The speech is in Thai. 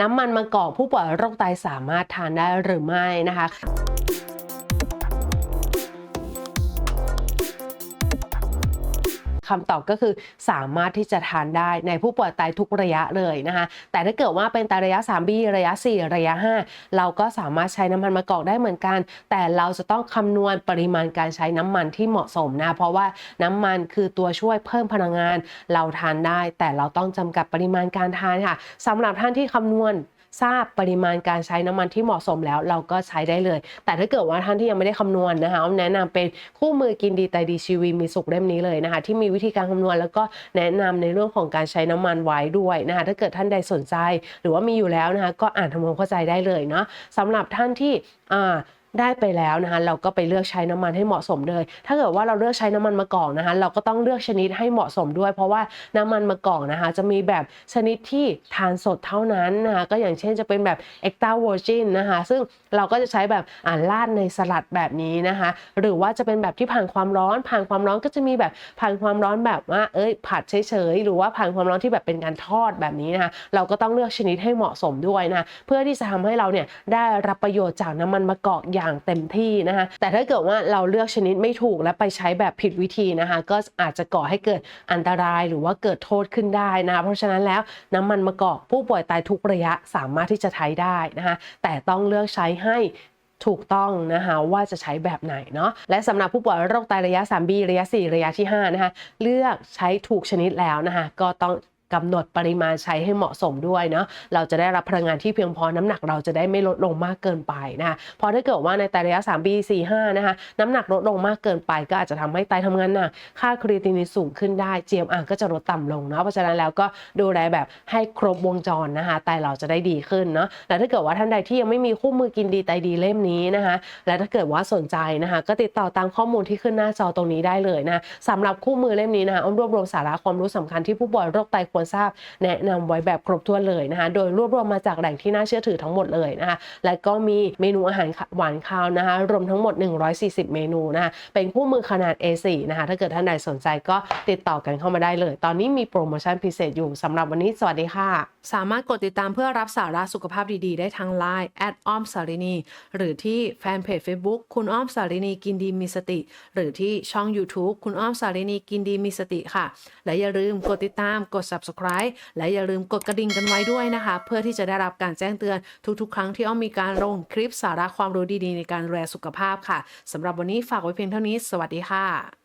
น้ำมันมะกอกผู้ป่วยโรคไตสามารถทานได้หรือไม่นะคะ คำตอบก็คือสามารถที่จะทานได้ในผู้ป่วยไตทุกระยะเลยนะคะแต่ถ้าเกิดว่าเป็นไตระยะ 3B ระยะ 4 ระยะ 5 เราก็สามารถใช้น้ำมันมะกอกได้เหมือนกัน แต่เราจะต้องคำนวณปริมาณการใช้น้ำมันที่เหมาะสมนะเพราะว่าน้ำมันคือตัวช่วยเพิ่มพลังงาน เราทานได้ แต่เราต้องจำกัดปริมาณการทานค่ะสำหรับท่านที่คำนวณ ทราบปริมาณการใช้น้ำมันที่เหมาะสมแล้วเราก็ใช้ได้เลย แต่ถ้าเกิดว่าท่านที่ยังไม่ได้คำนวณนะคะแนะนำเป็นคู่มือกินดีแตดีชีวีมีสุขเล่มนี้เลยนะคะ ที่มีวิธีการคำนวณแล้วก็แนะนำในเรื่องของการใช้น้ำมันไว้ด้วยนะคะถ้าเกิดท่านใดสนใจ หรือว่ามีอยู่แล้วนะคะก็อ่านทำความเข้าใจได้เลยเนาะสำหรับท่านที่อ่า ได้ไปแล้วนะคะเราก็ไปเลือกใช้น้ำมันให้เหมาะสมเลย ถ้าเกิดว่าเราเลือกใช้น้ำมันมะกอกนะคะเราก็ต้องเลือกชนิดให้เหมาะสมด้วย เพราะว่าน้ำมันมะกอกนะคะจะมีแบบชนิดที่ทานสดเท่านั้นนะคะก็อย่างเช่นจะเป็นแบบ extra virgin นะคะซึ่งเราก็จะใช้แบบอ่านราดในสลัดแบบนี้นะคะ หรือว่าจะเป็นแบบที่ผ่านความร้อน ผ่านความร้อนก็จะมีแบบผ่านความร้อนแบบว่าเอ้ยผัดเฉยๆหรือว่าผ่านความร้อนที่แบบเป็นการทอดแบบนี้นะคะเราก็ต้องเลือกชนิดให้เหมาะสมด้วยนะะเพื่อที่จะทำให้เราเนี่ยได้รับประโยชน์จากน้ำมันมะกอกอย่างเต็มที่นะคะแต่ถ้าเกิดว่าเราเลือกชนิดไม่ถูกและไปใช้แบบผิดวิธีนะคะ ก็อาจจะก่อให้เกิดอันตรายหรือว่าเกิดโทษขึ้นได้นะะเพราะฉะนั้นแล้วน้ำมันมะกอกผู้ป่วยตายทุกระยะสามารถที่จะใช้ได้นะคะแต่ต้องเลือกใช้ให้ถูกต้องนะคะว่าจะใช้แบบไหนเนาะและสำหรับผู้ป่วยโรคไตระยะ 3B ระยะ 4 ระยะที่5นะคะเลือกใช้ถูกชนิดแล้วนะคะก็ต้อง กำหนดปริมาณใช้ให้เหมาะสมด้วยเนาะเราจะได้รับพลังงานที่เพียงพอน้ำหนักเราจะได้ไม่ลดลงมากเกินไปนะคะเพราะถ้าเกิดว่าในไตระยะ 3B 4 5นะคะน้ำหนักลดลงมากเกินไป ก็อาจจะทำให้ไตทำงานหนักค่าครีตินินสูงขึ้นได้ GMR ก็จะลดต่ำลงเนาะเพราะฉะนั้นแล้วก็ดูแลแบบให้ครบวงจรนะคะไตเราจะได้ดีขึ้นเนาะและถ้าเกิดว่าท่านใดที่ยังไม่มีคู่มือกินดีไตดีเล่มนี้นะคะและถ้าเกิดว่าสนใจนะคะ ก็ติดต่อตามข้อมูลที่ขึ้นหน้าจอตรงนี้ได้เลยนะสำหรับคู่มือเล่มนี้นะคะอ้อมรวบรวมสาระความรู้สำคัญที่ผู้ป่วยโรคไตควรทราบแนะนำไว้แบบครบถ้วนเลยนะคะ โดยรวบรวมมาจากแหล่งที่น่าเชื่อถือทั้งหมดเลยนะคะ และก็มีเมนูอาหารหวานคาวนะคะ รวมทั้งหมด 140 เมนูนะคะ เป็นคู่มือขนาด A4 นะคะ ถ้าเกิดท่านใดสนใจก็ติดต่อกันเข้ามาได้เลย ตอนนี้มีโปรโมชั่นพิเศษอยู่สำหรับวันนี้ สวัสดีค่ะ สามารถกดติดตามเพื่อรับสาระสุขภาพดีๆ ได้ทาง Line แอดอ้อมสารินีหรือที่แฟนเพจ Facebook คุณอ้อมสารินีกินดีมีสติ หรือที่ช่อง YouTube คุณอ้อมสารินีกินดีมีสติค่ะ และอย่าลืมกดติดตามกด s u b s Subscribe และอย่าลืมกดกระดิ่งกันไว้ด้วยนะคะ เพื่อที่จะได้รับการแจ้งเตือนทุกๆ ครั้งที่อ้อมมีการลงคลิปสาระความรู้ดีๆ ในการดูแลสุขภาพค่ะสำหรับวันนี้ฝากไว้เพียงเท่านี้ สวัสดีค่ะ